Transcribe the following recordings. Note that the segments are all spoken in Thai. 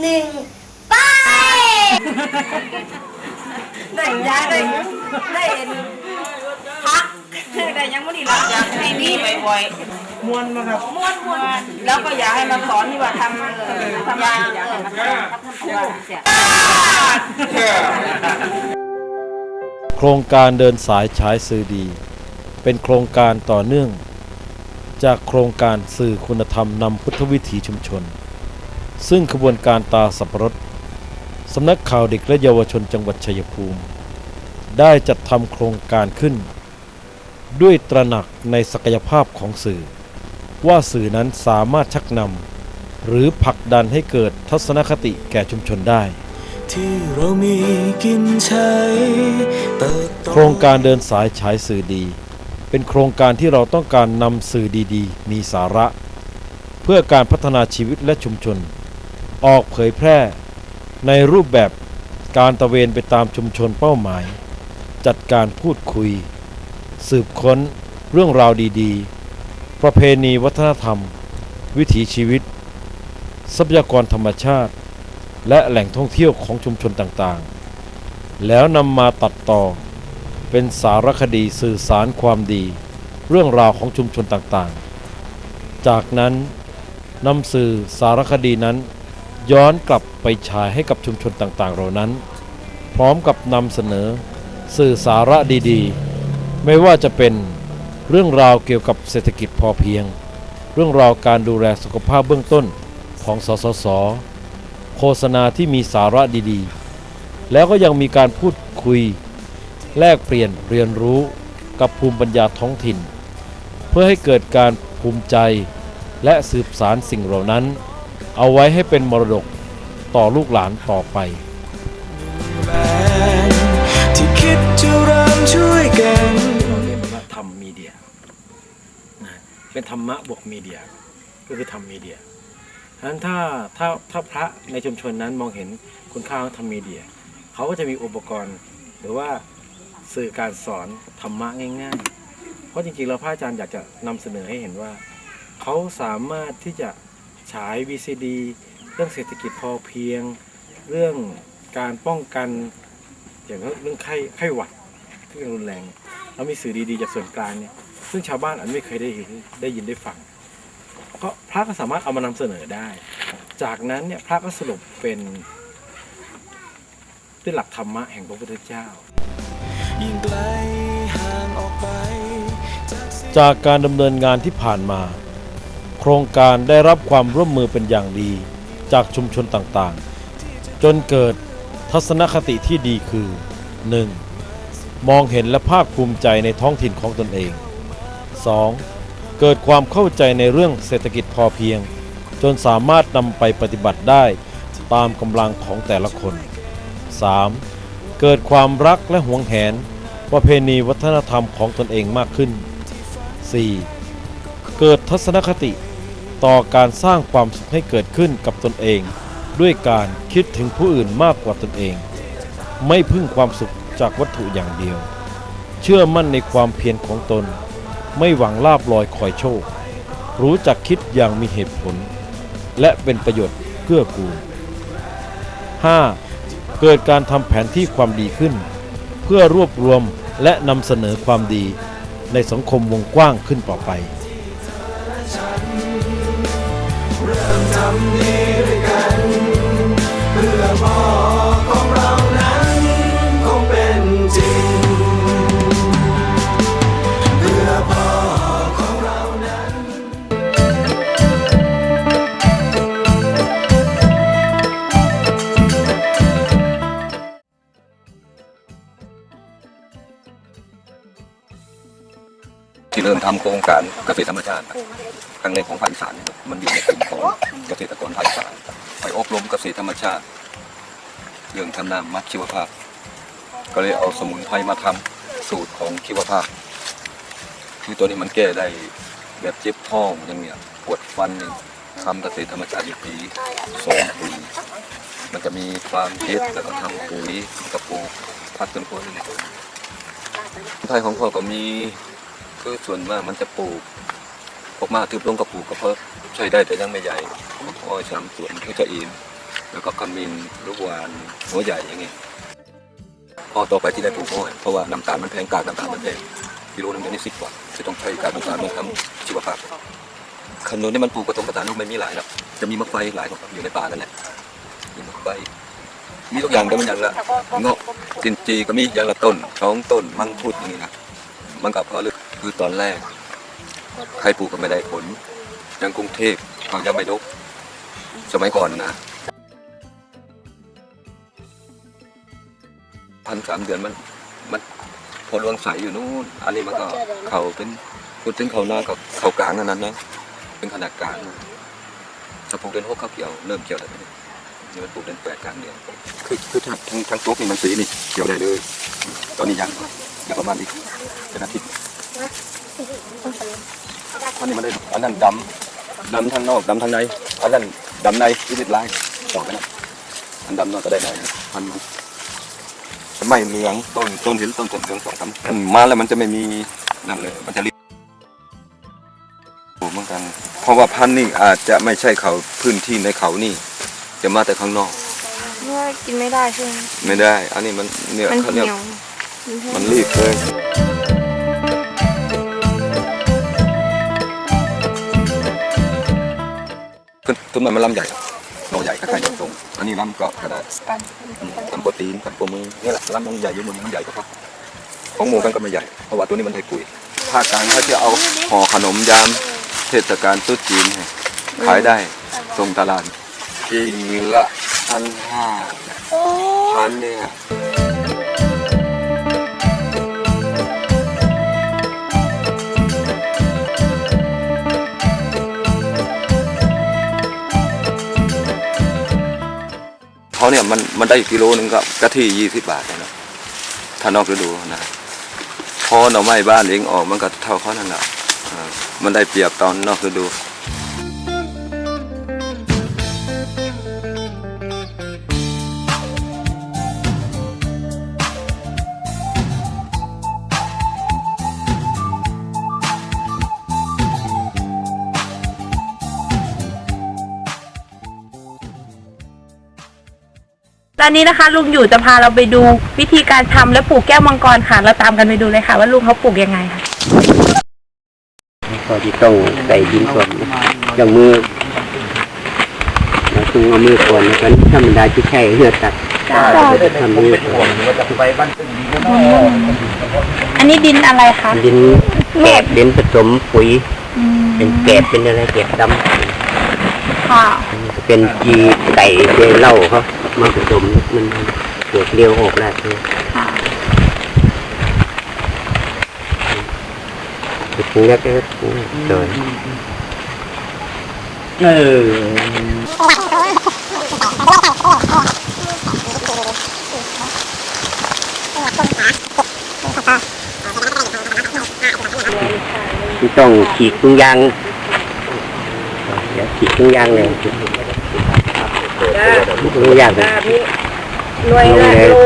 หนึ่งไปได้ยาได้ได้เห็นพักได้ยังไม่ดีหรอกอยากให้มีบ่อยมวนมาครับๆม้วนม้วนแล้วก็อยากให้มาสอนที่ว่าทำเออทำงานอยากให้มาสอนทำว่าเสียโครงการเดินสายฉายสื่อดี เป็นโครงการต่อเนื่อง จากโครงการสื่อคุณธรรมนำพุทธวิถีชุมชน ซึ่งขบวนการตาสับปะรดสำนักข่าวเด็กและเยาวชนจังหวัดชัยภูมิ ได้จัดทำโครงการขึ้น ด้วยตระหนักในศักยภาพของสื่อ ว่าสื่อนั้นสามารถชักนำหรือผลักดันให้เกิดทัศนคติแก่ชุมชนได้ ที่เรามีกินใช้เติบโตโครงการเดินสายฉายสื่อดี เป็นโครงการที่เราต้องการนำสื่อดีๆ มีสาระ เพื่อการพัฒนาชีวิตและชุมชน ออกเผยแพร่ในรูปแบบการตะเวนไปตามชุมชนเป้าหมาย จัดการพูดคุย สืบค้นเรื่องราวดีๆ ประเพณีวัฒนธรรม วิถีชีวิต ทรัพยากรธรรมชาติ และแหล่งท่องเที่ยวของชุมชนต่างๆ แล้วนำมาตัดต่อเป็นสารคดีสื่อสารความดี เรื่องราวของชุมชนต่างๆ จากนั้นนำสื่อสารคดีนั้น ย้อนกลับไปฉายให้กับชุมชนต่างๆ เหล่านั้น พร้อมกับนำเสนอสื่อสาระดีๆ ไม่ว่าจะเป็นเรื่องราวเกี่ยวกับเศรษฐกิจพอเพียง เรื่องราวการดูแลสุขภาพเบื้องต้นของสสส โฆษณาที่มีสาระดีๆ แล้วก็ยังมีการพูดคุย แลกเปลี่ยนเรียนรู้กับภูมิปัญญาท้องถิ่น เพื่อให้เกิดการภูมิใจและสืบสารสิ่งเหล่านั้น เอาไว้ให้เป็นมรดกต่อลูกหลานต่อไป ที่คิดจะเริ่มช่วยกันเราเรียกมันว่าทำมีเดียนะเป็นธรรมะบวกมีเดีย ก็คือทำมีเดียฉะนั้นถ้าถ้าถ้าพระในชุมชนนั้นมองเห็นคุณค่าของทำมีเดีย เขาก็จะมีอุปกรณ์ หรือว่าสื่อการสอนธรรมะง่าย ๆ เพราะจริงๆแล้วพระอาจารย์อยากจะนำเสนอให้เห็นว่า เขาสามารถที่จะ ฉาย VCD เรื่องเศรษฐกิจพอเพียง เรื่องการป้องกันอย่างเรื่องไข้ไข้หวัดที่ยังรุนแรงเนี่ยเรามีสื่อดีๆจากส่วนกลางเนี่ยซึ่งชาวบ้านอาจไม่เคยได้เห็นได้ยินได้ฟังก็พระก็สามารถเอามานำเสนอได้ จากนั้นเนี่ยพระก็สรุปเป็นด้วยหลักธรรมะแห่งพระพุทธเจ้ายิ่งไกลห่างออกไปจากการดำเนินงานที่ผ่านมา ครงการได้รับความร่วมมือเป็นอย่างดี จากชุมชนต่างๆ จนเกิดทัศนคติที่ดีคือ 1. มองเห็นและภาคภูมิใจในท้องถิ่นของตนเอง 2. เกิดความเข้าใจในเรื่องเศรษฐกิจพอเพียง จนสามารถนำไปปฏิบัติได้ตามกำลังของแต่ละคน 3. เกิดความรักและหวงแหนประเพณีวัฒนธรรมของตนเองมากขึ้น 4. เกิดทัศนคติ ต่อการสร้างความสุขให้เกิดขึ้นกับตนเอง ด้วยการคิดถึงผู้อื่นมากกว่าตนเอง ไม่พึ่งความสุขจากวัตถุอย่างเดียว เชื่อมั่นในความเพียรของตน ไม่หวังลาบลอยคอยโชค รู้จักคิดอย่างมีเหตุผล และเป็นประโยชน์เพื่อกูล 5. เกิดการทำแผนที่ความดีขึ้น เพื่อรวบรวมและนำเสนอความดีในสังคมวงกว้างขึ้นต่อไป ริ่ การเกษตรธรรมชาติครั้งแรกของภาคอีสานนะครับมันอยู่ในกลุ่มของเกษตรกรภาคอีสานไปอบรมเกษตรธรรมชาติ เรื่องทำน้ำมัดชีวภาพ ก็เลยเอาสมุนไพรมาทำสูตรของชีวภาพ คือตัวนี้มันแก้ได้แบบเจ็บท้องอย่างเนี้ยปวดฟันเนี่ยทำเกษตรธรรมชาติอยู่ปีสองปีมันจะมีความเท็ดแล้วก็ทำปุ๋ยกระปูกพักต้นโพธิ์ไทยของพ่อก็มี คือส่วนมากมันจะปลูกออกมาถือลงกับปลูกก็เพราะใช้ได้แต่ยังไม่ใหญ่พอชำสวนก็จะเองแล้วก็ขมิ้นลูกวานหัวใหญ่อย่างงี้พอต่อไปที่ได้ปลูกอ้อยเพราะว่าน้ำตาลมันแพงกากน้ำตาลมันแพงกิโลนึงเดี๋ยวนี้สิบบาจะต้องใช้กากน้ำตาลมาทำชีวภาพขนุนนี่มันปลูกผสมผสานลูกไม่มีหลายหรอกจะมีมะไฟหลายองอยู่ในป่านั่นแหละมีมะไฟมีทุกอย่างแต่มันอย่างละเงาะจินจีก็มีอย่างละต้นสองต้นมังคุดอย่างนี้นะมันก็เพราะลึก คือตอนแรก ใครปลูกก็ไม่ได้ผลอย่างกรุงเทพเขายังไม่ดก สมัยก่อนนะพันสามเดือนมันมันพอรวงใสอยู่นู่น อันนี้มันก็เขาเป็นพูดถึงเขาหน้ากับเขากลางอันนั้นนะ เป็นขนาดกลางถ้าปลูกเดือนหกเขาเกี่ยวเริ่มเกี่ยวได้เลยนี่มันปลูกเดือนแปดกลางเดือนคือคือทั้งทั้งทั้งตัวนี่มันสีนี่เกี่ยวได้เลย ตอนนี้ยังยังประมาณอีกเป็นอาทิตย์ อันนี้มันได้อันนั้นดำดำทางนอกดำทางในอันนั้นดำในที่ติดลายต่อกันนะอันดำนอกก็ได้ไหนพันมันไม่เหลืองต้นต้นเห็นต้นต้นเหลืองสองสามมันมาแล้วมันจะไม่มีนั่นเลยมันจะรีบเหมือนกัน เพราะว่าพันธุ์นี่อาจจะไม่ใช่เขาพื้นที่ในเขานี่ จะมาแต่ข้างนอกว่ากินไม่ได้ใช่ไหมไม่ได้ อันนี้มันเนื้อมันเขาเหี่เรียกยวมันรีบเลย ต้นต้นไม้มันลำใหญ่หน่อใหญ่ก็ใครจะตรงอันนี้ลำเกาะก็ได้อืมลำโปรตีนกับโปรมือนี่แหละลำมันใหญ่อยู่มือมันใหญ่กว่าเขาของหมูกันก็ไม่ใหญ่เพราะว่าตัวนี้มันไทยปุ๋ยภาคกลางเขาจะเอาห่อขนมยามเทศกาลตรุษจีนให้ขายได้ส่งตลาดกิละพันห้าพันเนี่ย เขาเนี่ยมันมันได้กิโลนึงก็กะทิยี่สิบบาทนะถ้านอกฤดูนะพอหน่อไม้บ้านเองออกมันก็เท่าเขานั่นแหละมันได้เปรียบตอนนอกฤดู ตอนนี้นะคะลุงอยู่จะพาเราไปดูวิธีการทำและปลูกแก้วมังกรค่ะเราตามกันไปดูเลยค่ะ ว่าลุงเขาปลูกยังไงค่ะก็จะต้องใส่ดินก่อนอย่างมือเราต้องเอามือก่อนนะครับธรรมดาที่ใช่เหือตัดทำมือก่อนอันนี้ดินอะไรคะดินแกบดินผสมปุ๋ยเป็นแกบเป็นอะไรแกบดค่ะำเป็นจีไก่เจเหล้าเขา มาผสมมันเกิดเลี้ยวออกแล้วคือค่ะถึงแรกก็โดยต้องฉีกทุงยางเดี๋ยวฉีกทุงยางเลย ทุงยางเลยหน่วยละโล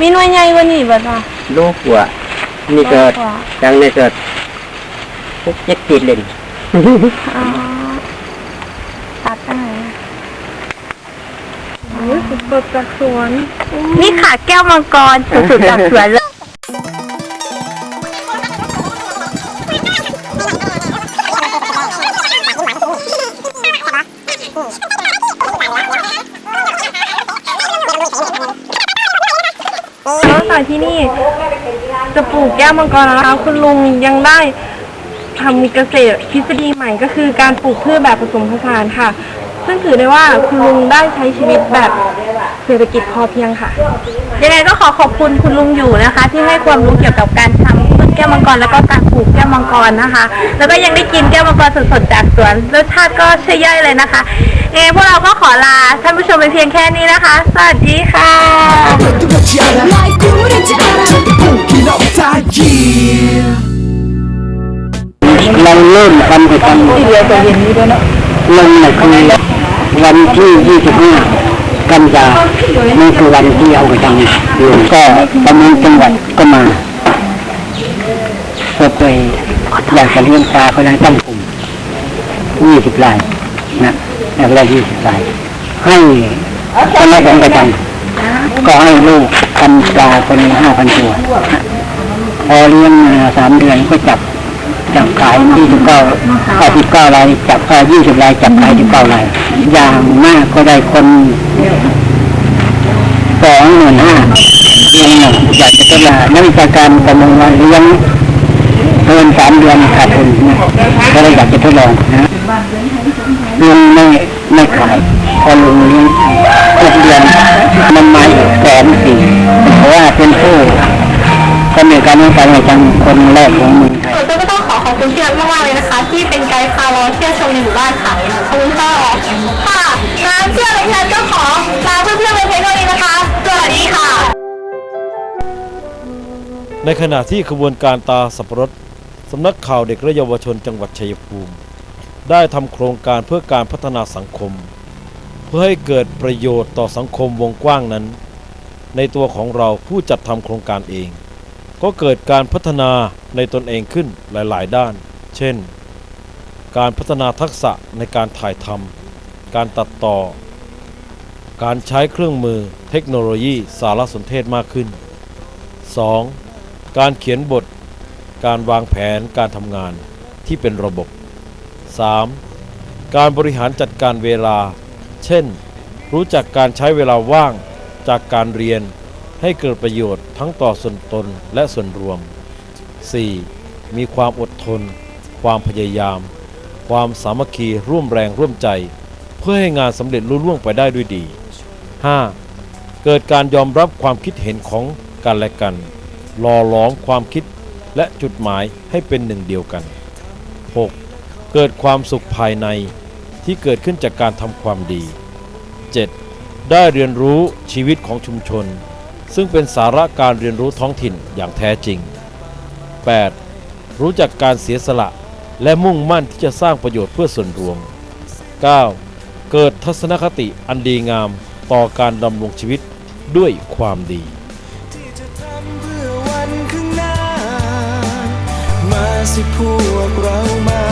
มีหน่วยใหญ่กว่านี้บ่จ้ะโลกว่านี่เกิดกว่าจังในเกิดพวกเจ็ดติดเลยอ๋อตัดได้โอ้ยสดๆจากสวนนี่ค่ะแก้วมังกรสุดๆจากสวนเลย กแก้วมังกรแล้วคุณลุงยังได้ทำเกษตรทฤษฎีใหม่ก็คือการปลูกพืชแบบผสมผสานค่ะ ซึ่งถือได้ว่าคุณลุงได้ใช้ชีวิตแบบเศรษฐกิจพอเพียงค่ะ ยังไงก็ขอขอบคุณคุณลุงอยู่นะคะ ที่ให้ความรู้เกี่ยวกับการทำพืชแก้วมังกรแล้วก็การปลูกแก้วมังกรนะคะ แล้วก็ยังได้กินแก้วมังกรสดๆจากสวนรสชาติก็ใช่ย่อยเลยนะคะเอพวกเราก็ขอลาท่านผู้ชมไปเพียงแค่นี้นะคะ สวัสดีค่ะ นกตาเยีเราเริ่มวันเด็กวันลงเนี่ยคือวันที่ 25 กันยานี่คือวันที่เอาไปทำอยู่ก็ประมาณจังหวัดก็มาเพื่อไปอยากจะเลี้ยงปลาเขาเลยตั้งกลุ่ม20ลายนะแล้วก็20ลายให้คณะสงฆ์ประจำก็ให้ลูกกันปาคนห้าพันตัว พอเลี้ยงมาสามเดือนก็จับจับขายยี่สิบเก้าเก้าสิบเก้ารายจับขายยี่สิบรายจับขายสิบเก้ารายอย่างมากก็ได้คนสองหมื่นห้าเลี้ยงหนึ่งอยากจะทดลองนักวิชาการประเมินว่าเลี้ยงเกินสามเดือนขาดทุนนะก็เลยอยากจะทดลองนะลุงไม่ไม่ขายพอลุงเลี้ยง ก็มีการวิจัยจังคนแรกของเมืองไทยส่วนตัวก็ต้องขอขอบคุณพี่นัทมากๆเลยนะคะ ที่เป็นไกด์พาเราเที่ยวชมในหมู่บ้านค่ะขอบคุณค่ะค่ะงั้นเชื่อเลยพี่นัทก็ขอลาเพื่อนๆไปเพียงเท่านี้นะคะสวัสดีค่ะ ในขณะที่ขบวนการตาสับปะรดสำนักข่าวเด็กและเยาวชนจังหวัดชัยภูมิ ได้ทำโครงการเพื่อการพัฒนาสังคม เพื่อให้เกิดประโยชน์ต่อสังคมวงกว้างนั้น ในตัวของเราผู้จัดทำโครงการเอง ก็เกิดการพัฒนาในตนเองขึ้นหลายๆ ด้าน เช่น การพัฒนาทักษะในการถ่ายทำการตัดต่อ การใช้เครื่องมือเทคโนโลยีสารสนเทศมากขึ้น 2. การเขียนบท การวางแผนการทำงานที่เป็นระบบ 3. การบริหารจัดการเวลา เช่น รู้จักการใช้เวลาว่างจากการเรียน ให้เกิดประโยชน์ทั้งต่อส่วนตนและส่วนรวม 4. มีความอดทน ความพยายาม ความสามัคคีร่วมแรงร่วมใจ เพื่อให้งานสำเร็จรุ่ล่วงไปได้ด้วยดี 5. เกิดการยอมรับความคิดเห็นของกันและกันหล่อหลอมความคิดและจุดหมายให้เป็นหนึ่งเดียวกัน 6. เกิดความสุขภายในที่เกิดขึ้นจากการทำความดี 7. ได้เรียนรู้ชีวิตของชุมชน ซึ่งเป็นสาระการเรียนรู้ท้องถิ่นอย่างแท้จริง 8. รู้จักการเสียสละและมุ่งมั่นที่จะสร้างประโยชน์เพื่อส่วนรวม 9. เกิดทัศนคติอันดีงามต่อการดำรงชีวิตด้วยความดีที่จะทำเพื่อวันข้างหน้า มาสิพวกเรามา